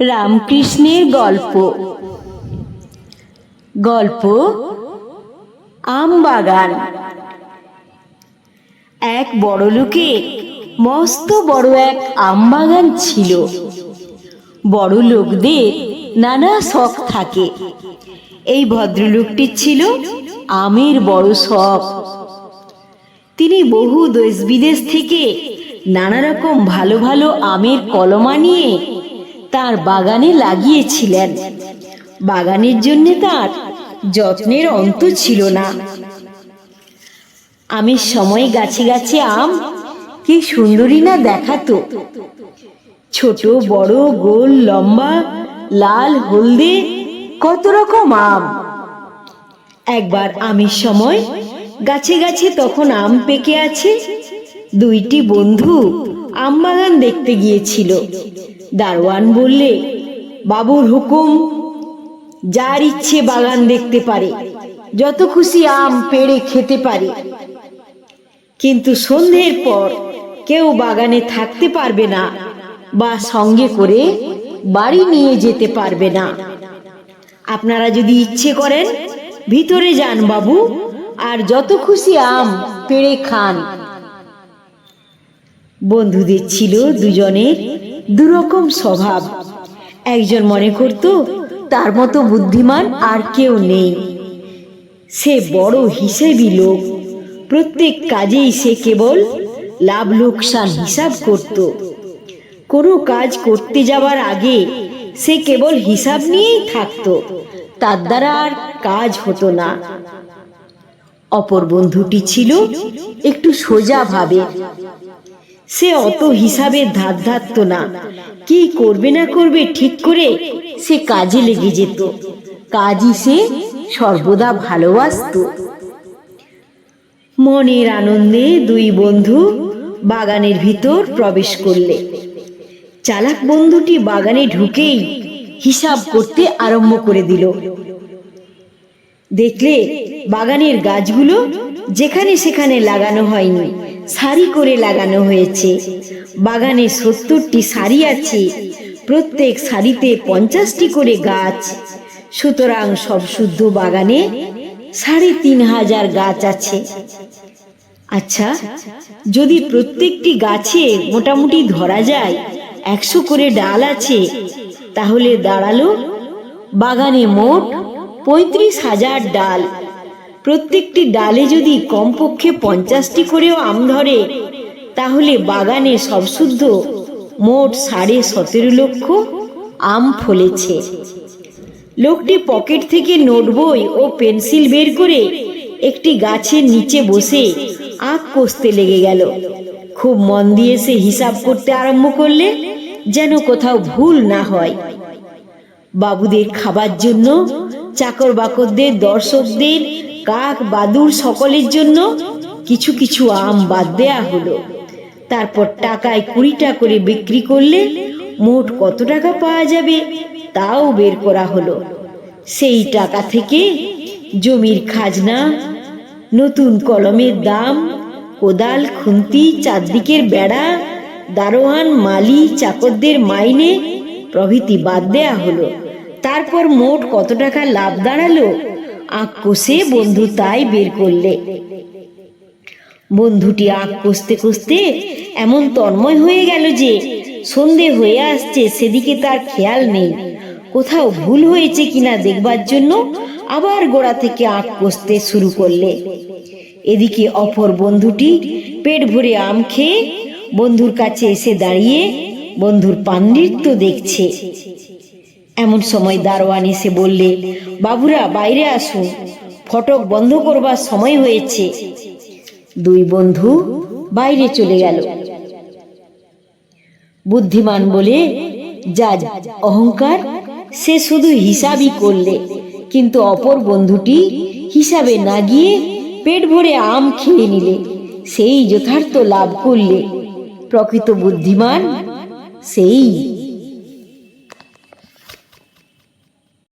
রামকৃষ্ণের গল্প। গল্প আম বাগান এক বড় লোকের মস্ত বড় এক আম বাগান ছিল। বড় লোকদের নানা শখ থাকে। এই ভদ্রলোকটির ছিল আমের বড় শখ। তিনি বহু দেশ বিদেশ থেকে নানা রকম ভালো ভালো আমের কলমা নিয়ে তার বাগানে লাগিয়েছিলেন। বাগানের জন্য তার যত্নের অন্ত ছিল না। আমের সময় গাছে গাছে আম, কি সুন্দরী না দেখাতো। ছোট, বড়, গোল, লম্বা, লাল, হলদে, কত রকম আম। একবার আমের সময় গাছে গাছে তখন আম পেকে আছে। দুইটি বন্ধু আম বাগান দেখতে গিয়েছিল। দারোয়ান বললে, বাবুর হুকুম, যার ইচ্ছে বাগান দেখতে পারে, যত খুশি আম পেড়ে খেতে পারে। কিন্তু সন্ধ্যের পর কেউ বাগানে থাকতে পারবে না বা সঙ্গে করে বাড়ি নিয়ে যেতে পারবে না। আপনারা যদি ইচ্ছে করেন, ভিতরে যান বাবু, আর যত খুশি আম পেড়ে খান। বন্ধুদের ছিল দুজনের দুরকম স্বভাব। একজন মনে করত, তার মতো বুদ্ধিমান আর কেউ নেই। সে বড় হিসেবি লোক। প্রত্যেক কাজেই সে কেবল লাভ লোকসান হিসাব করত। কোনো কাজ করতে যাওয়ার আগে সে কেবল হিসাব নিয়েই থাকতো। তার দ্বারা আর কাজ হতো না। অপর বন্ধুটি ছিল একটু সোজা ভাবে। সে অত হিসাবে ধার ধারত না। কি করবে না করবে ঠিক করে সে কাজে লেগে যেত। কাজই সে সর্বদা ভালোবাসত। মনের আনন্দে দুই বন্ধু বাগানের ভিতর প্রবেশ করলে। চালাক বন্ধুটি বাগানে ঢুকেই হিসাব করতে আরম্ভ করে দিল। দেখলে বাগানের গাছগুলো যেখানে সেখানে লাগানো হয়নি। সারি করে লাগানো হয়েছে। বাগানে সত্তরটি সারি আছে। প্রত্যেক সারিতে পঞ্চাশটি করে গাছ। সুতরাং সব শুদ্ধ বাগানে সাড়ে তিন হাজার গাছ আছে। আচ্ছা যদি প্রত্যেকটি গাছে মোটামুটি ধরা যায় একশো করে ডাল আছে, তাহলে দাঁড়াল বাগানে মোট পঁয়ত্রিশ হাজার ডাল। প্রত্যেকটি ডালে যদি কমপক্ষে পঞ্চাশটি করেও আম ধরে, তাহলে বাগানে সব শুদ্ধ। মোট সাড়ে সতেরো লক্ষ আম ফলেছে। লোকটি পকেট থেকে নোট বই ও পেন্সিল বের করে একটি গাছের নিচে বসে আঁক কষতে লেগে গেল। খুব মন দিয়ে সে হিসাব করতে আরম্ভ করলে যেন কোথাও ভুল না হয়। বাবুদের খাবার জন্য চাকর বাকরদের দর্শকদের কাক বাদুর সকলের জন্য কিছু কিছু আম বাদ দেয়া হলো। তারপর টাকায় কুড়িটা করে বিক্রি করলে মোট কত টাকা পাওয়া যাবে তাও বের করা হলো। সেই টাকা থেকে জমির খাজনা, নতুন কলমের দাম, কোদাল, খুন্তি, চারদিকের বেড়া, দারোয়ান, মালি, চাকরদের মাইনে প্রভৃতি বাদ দেয়া হলো। তারপর মোট কত টাকা লাভ দাঁড়াল আঁক কষে বন্ধু তাই বের করলে। বন্ধুটি আঁক কষতে কষতে এমন তন্ময় হয়ে গেল যে সন্ধে হয়ে আসছে, সেদিকে তার খেয়াল নেই। কোথাও ভুল হয়েছে কিনা দেখবার জন্য আবার গোড়া থেকে আঁক কষতে শুরু করলে। এদিকে অপর বন্ধুটি পেট ভরে আম খেয়ে বন্ধুর কাছে এসে দাঁড়িয়ে বন্ধুর পাণ্ডিত্য দেখছে। এমন সময় দারোয়ান এসে বললে, বাবুরা, বাইরে আসুন ফটক বন্ধ করবার সময় হয়েছে। দুই বন্ধু বাইরে চলে গেল। বুদ্ধিমান বলে যা অহংকার, সে শুধু হিসাবই করলে। কিন্তু অপর বন্ধুটি হিসাবে না গিয়ে পেট ভরে আম খেয়ে নিলে। সেই যথার্থ লাভ করলে। প্রকৃত বুদ্ধিমান সেই